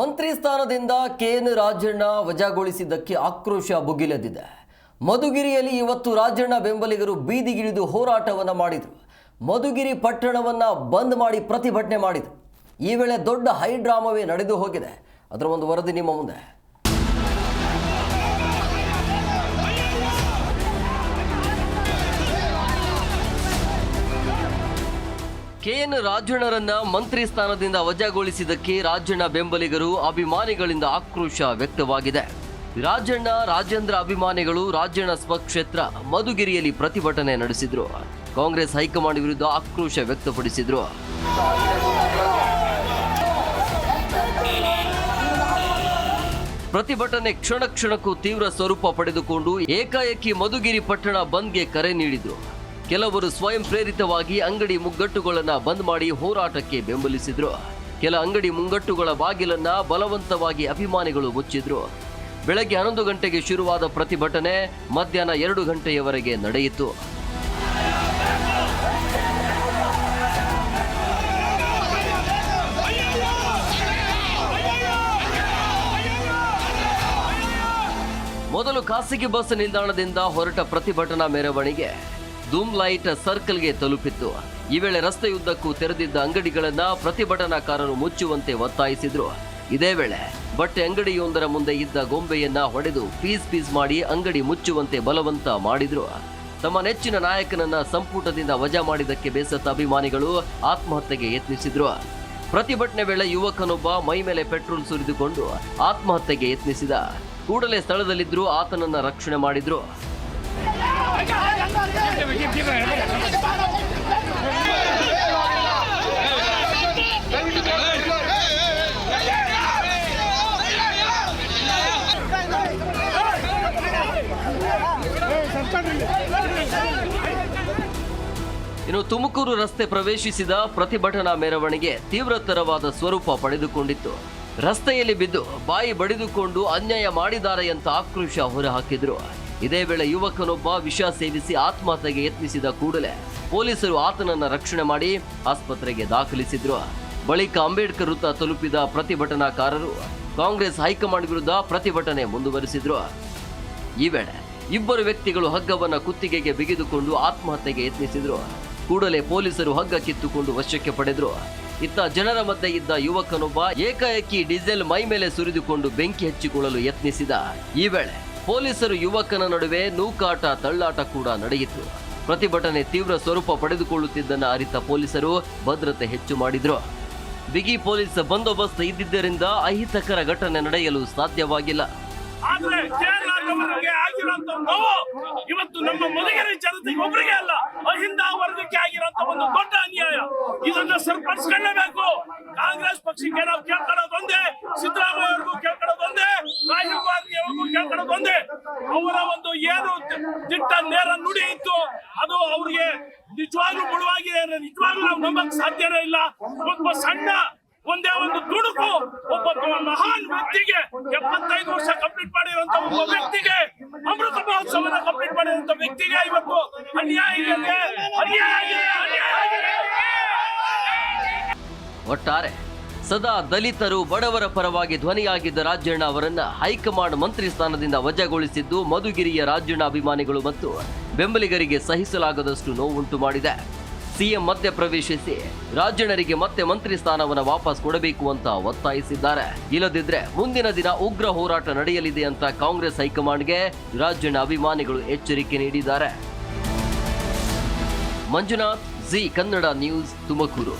ಮಂತ್ರಿ ಸ್ಥಾನದಿಂದ ಕೆಎನ್ ರಾಜಣ್ಣ ವಜಾಗೊಳಿಸಿದ್ದಕ್ಕೆ ಆಕ್ರೋಶ ಭುಗಿಲೆದ್ದಿದೆ. ಮಧುಗಿರಿಯಲ್ಲಿ ಇವತ್ತು ರಾಜಣ್ಣ ಬೆಂಬಲಿಗರು ಬೀದಿಗಿಳಿದು ಹೋರಾಟವನ್ನು ಮಾಡಿದರು. ಮಧುಗಿರಿ ಪಟ್ಟಣವನ್ನು ಬಂದ್ ಮಾಡಿ ಪ್ರತಿಭಟನೆ ಮಾಡಿದರು. ಈ ವೇಳೆ ದೊಡ್ಡ ಹೈಡ್ರಾಮವೇ ನಡೆದು ಹೋಗಿದೆ. ಅದರ ಒಂದು ವರದಿ ನಿಮ್ಮ ಮುಂದೆ. ಕೆಎನ್ ರಾಜಣ್ಣರನ್ನ ಮಂತ್ರಿ ಸ್ಥಾನದಿಂದ ವಜಾಗೊಳಿಸಿದ್ದಕ್ಕೆ ರಾಜಣ್ಣ ಬೆಂಬಲಿಗರು ಅಭಿಮಾನಿಗಳಿಂದ ಆಕ್ರೋಶ ವ್ಯಕ್ತವಾಗಿದೆ. ರಾಜಣ್ಣ, ರಾಜೇಂದ್ರ ಅಭಿಮಾನಿಗಳು ರಾಜಣ್ಣ ಸ್ವಕ್ಷೇತ್ರ ಮಧುಗಿರಿಯಲ್ಲಿ ಪ್ರತಿಭಟನೆ ನಡೆಸಿದ್ರು. ಕಾಂಗ್ರೆಸ್ ಹೈಕಮಾಂಡ್ ವಿರುದ್ಧ ಆಕ್ರೋಶ ವ್ಯಕ್ತಪಡಿಸಿದ್ರು. ಪ್ರತಿಭಟನೆ ಕ್ಷಣ ಕ್ಷಣಕ್ಕೂ ತೀವ್ರ ಸ್ವರೂಪ ಪಡೆದುಕೊಂಡು ಏಕಾಏಕಿ ಮಧುಗಿರಿ ಪಟ್ಟಣ ಬಂದ್ಗೆ ಕರೆ ನೀಡಿದ್ರು. ಕೆಲವರು ಸ್ವಯಂ ಪ್ರೇರಿತವಾಗಿ ಅಂಗಡಿ ಮುಗ್ಗಟ್ಟುಗಳನ್ನು ಬಂದ್ ಮಾಡಿ ಹೋರಾಟಕ್ಕೆ ಬೆಂಬಲಿಸಿದ್ರು. ಕೆಲ ಅಂಗಡಿ ಮುಂಗಟ್ಟುಗಳ ಬಾಗಿಲನ್ನ ಬಲವಂತವಾಗಿ ಅಭಿಮಾನಿಗಳು ಮುಚ್ಚಿದ್ರು. ಬೆಳಗ್ಗೆ ಹನ್ನೊಂದು ಗಂಟೆಗೆ ಶುರುವಾದ ಪ್ರತಿಭಟನೆ ಮಧ್ಯಾಹ್ನ ಎರಡು ಗಂಟೆಯವರೆಗೆ ನಡೆಯಿತು. ಮೊದಲು ಖಾಸಗಿ ಬಸ್ ನಿಲ್ದಾಣದಿಂದ ಹೊರಟ ಪ್ರತಿಭಟನಾ ಮೆರವಣಿಗೆ. ಧೂಮ್ ಲೈಟ್ ಸರ್ಕಲ್ಗೆ ತಲುಪಿತ್ತು. ಈ ವೇಳೆ ರಸ್ತೆಯುದ್ದಕ್ಕೂ ತೆರೆದಿದ್ದ ಅಂಗಡಿಗಳನ್ನ ಪ್ರತಿಭಟನಾಕಾರರು ಮುಚ್ಚುವಂತೆ ಒತ್ತಾಯಿಸಿದ್ರು. ಇದೇ ವೇಳೆ ಬಟ್ಟೆ ಅಂಗಡಿಯೊಂದರ ಮುಂದೆ ಇದ್ದ ಗೊಂಬೆಯನ್ನ ಹೊಡೆದು ಪೀಸ್ ಪೀಸ್ ಮಾಡಿ ಅಂಗಡಿ ಮುಚ್ಚುವಂತೆ ಬಲವಂತ ಮಾಡಿದ್ರು. ತಮ್ಮ ನೆಚ್ಚಿನ ನಾಯಕನನ್ನ ಸಂಪುಟದಿಂದ ವಜಾ ಮಾಡಿದ್ದಕ್ಕೆ ಬೇಸತ್ತ ಅಭಿಮಾನಿಗಳು ಆತ್ಮಹತ್ಯೆಗೆ ಯತ್ನಿಸಿದ್ರು. ಪ್ರತಿಭಟನೆ ವೇಳೆ ಯುವಕನೊಬ್ಬ ಮೈ ಮೇಲೆ ಪೆಟ್ರೋಲ್ ಸುರಿದುಕೊಂಡು ಆತ್ಮಹತ್ಯೆಗೆ ಯತ್ನಿಸಿದ. ಕೂಡಲೇ ಸ್ಥಳದಲ್ಲಿದ್ದರೂ ಆತನನ್ನ ರಕ್ಷಣೆ ಮಾಡಿದ್ರು. ಇನ್ನು ತುಮಕೂರು ರಸ್ತೆ ಪ್ರವೇಶಿಸಿದ ಪ್ರತಿಭಟನಾ ಮೆರವಣಿಗೆ ತೀವ್ರತರವಾದ ಸ್ವರೂಪ ಪಡೆದುಕೊಂಡಿತ್ತು. ರಸ್ತೆಯಲ್ಲಿ ಬಿದ್ದು ಬಾಯಿ ಬಡಿದುಕೊಂಡು ಅನ್ಯಾಯ ಮಾಡಿದ್ದಾರೆ ಅಂತ ಆಕ್ರೋಶ ಹೊರಹಾಕಿದ್ರು. ಇದೇ ವೇಳೆ ಯುವಕನೊಬ್ಬ ವಿಷ ಸೇವಿಸಿ ಆತ್ಮಹತ್ಯೆಗೆ ಯತ್ನಿಸಿದ ಕೂಡಲೇ ಪೊಲೀಸರು ಆತನನ್ನ ರಕ್ಷಣೆ ಮಾಡಿ ಆಸ್ಪತ್ರೆಗೆ ದಾಖಲಿಸಿದ್ರು. ಬಳಿಕ ಅಂಬೇಡ್ಕರ್ ವೃತ್ತ ತಲುಪಿದ ಪ್ರತಿಭಟನಾಕಾರರು ಕಾಂಗ್ರೆಸ್ ಹೈಕಮಾಂಡ್ ವಿರುದ್ಧ ಪ್ರತಿಭಟನೆ ಮುಂದುವರಿಸಿದ್ರು. ಈ ವೇಳೆ ಇಬ್ಬರು ವ್ಯಕ್ತಿಗಳು ಹಗ್ಗವನ್ನು ಕುತ್ತಿಗೆಗೆ ಬಿಗಿದುಕೊಂಡು ಆತ್ಮಹತ್ಯೆಗೆ ಯತ್ನಿಸಿದ್ರು. ಕೂಡಲೇ ಪೊಲೀಸರು ಹಗ್ಗ ಕಿತ್ತುಕೊಂಡು ವಶಕ್ಕೆ ಪಡೆದ್ರು. ಇತ್ತ ಜನರ ಮಧ್ಯೆ ಇದ್ದ ಯುವಕನೊಬ್ಬ ಏಕಾಏಕಿ ಡೀಸೆಲ್ ಮೈ ಮೇಲೆ ಸುರಿದುಕೊಂಡು ಬೆಂಕಿ ಹಚ್ಚಿಕೊಳ್ಳಲು ಯತ್ನಿಸಿದ. ಈ ವೇಳೆ ಪೊಲೀಸರು ಯುವಕನ ನಡುವೆ ನೂಕಾಟ, ತಳ್ಳಾಟ ಕೂಡ ನಡೆಯಿತು. ಪ್ರತಿಭಟನೆ ತೀವ್ರ ಸ್ವರೂಪ ಪಡೆದುಕೊಳ್ಳುತ್ತಿದ್ದನ್ನು ಅರಿತ ಪೊಲೀಸರು ಭದ್ರತೆ ಹೆಚ್ಚು ಮಾಡಿದ್ರು. ಬಿಗಿ ಪೊಲೀಸ್ ಬಂದೋಬಸ್ತ್ ಇದ್ದಿದ್ದರಿಂದ ಅಹಿತಕರ ಘಟನೆ ನಡೆಯಲು ಸಾಧ್ಯವಾಗಿಲ್ಲ. ಇವತ್ತು ನಮ್ಮ ಅಲ್ಲ ವರ್ಗಕ್ಕೆ ಒಂದು ದೊಡ್ಡ ಅನ್ಯಾಯ. ಸರಿಪಡಿಸ್ಕೊಳ್ಳೇಬೇಕು ಕಾಂಗ್ರೆಸ್ ಪಕ್ಷಕ್ಕೆ ನಾವು ಕೇಳ್ಕೊಳ್ಳೋದೊಂದೇ ಸಿದ್ದರಾಮಯ್ಯ ಅವ್ರಿಗೂ ಕೇಳ್ಕೊಳ್ಳೋದೊಂದೇ ರಾಹುಲ್ ಗಾಂಧಿ ಒಂದೇ ಅವರ ಒಂದು ಏನು ದಿಟ್ಟ ನೇರ ನುಡಿ ಇತ್ತು. ಅದು ಅವ್ರಿಗೆ ನಿಜವಾಗ್ಲೂ ಮುಳುವಾಗಿದೆ ಅಂದ್ರೆ ನಿಜವಾಗ್ಲೂ ನಾವು ನಂಬಕ್ ಸಾಧ್ಯನೇ ಇಲ್ಲ. ಒಬ್ಬ ಸಣ್ಣ, ಒಂದೇ ಒಂದು ತುಣುಕು, ಒಬ್ಬ ಮಹಾನ್ ವ್ಯಕ್ತಿಗೆ ಎಪ್ಪತ್ತೈದು ವರ್ಷ ಕಂಪ್ಲೀಟ್ ಮಾಡಿರುವಂತ ಒಬ್ಬ ವ್ಯಕ್ತಿಗೆ, ಅಮೃತ ಮಹೋತ್ಸವನ ಕಂಪ್ಲೀಟ್ ಮಾಡಿರುವಂತ ವ್ಯಕ್ತಿಗೆ ಇವತ್ತು ಅನ್ಯಾಯ ಅನ್ಯಾಯ ಒಟ್ಟಾರೆ ಸದಾ ದಲಿತರು ಬಡವರ ಪರವಾಗಿ ಧ್ವನಿಯಾಗಿದ್ದ ರಾಜಣ್ಣ ಅವರನ್ನ ಹೈಕಮಾಂಡ್ ಮಂತ್ರಿ ಸ್ಥಾನದಿಂದ ವಜಾಗೊಳಿಸಿದ್ದು ಮಧುಗಿರಿಯ ರಾಜಣ್ಣ ಅಭಿಮಾನಿಗಳು ಮತ್ತು ಬೆಂಬಲಿಗರಿಗೆ ಸಹಿಸಲಾಗದಷ್ಟು ನೋವುಂಟು ಮಾಡಿದೆ. ಸಿಎಂ ಮಧ್ಯ ಪ್ರವೇಶಿಸಿ ರಾಜಣ್ಣರಿಗೆ ಮತ್ತೆ ಮಂತ್ರಿ ಸ್ಥಾನವನ್ನು ವಾಪಸ್ ಕೊಡಬೇಕು ಅಂತ ಒತ್ತಾಯಿಸಿದ್ದಾರೆ. ಇಲ್ಲದಿದ್ರೆ ಮುಂದಿನ ದಿನ ಉಗ್ರ ಹೋರಾಟ ನಡೆಯಲಿದೆ ಅಂತ ಕಾಂಗ್ರೆಸ್ ಹೈಕಮಾಂಡ್ಗೆ ರಾಜಣ್ಣ ಅಭಿಮಾನಿಗಳು ಎಚ್ಚರಿಕೆ ನೀಡಿದ್ದಾರೆ. Manjunath, G Kannada news Tumakuru.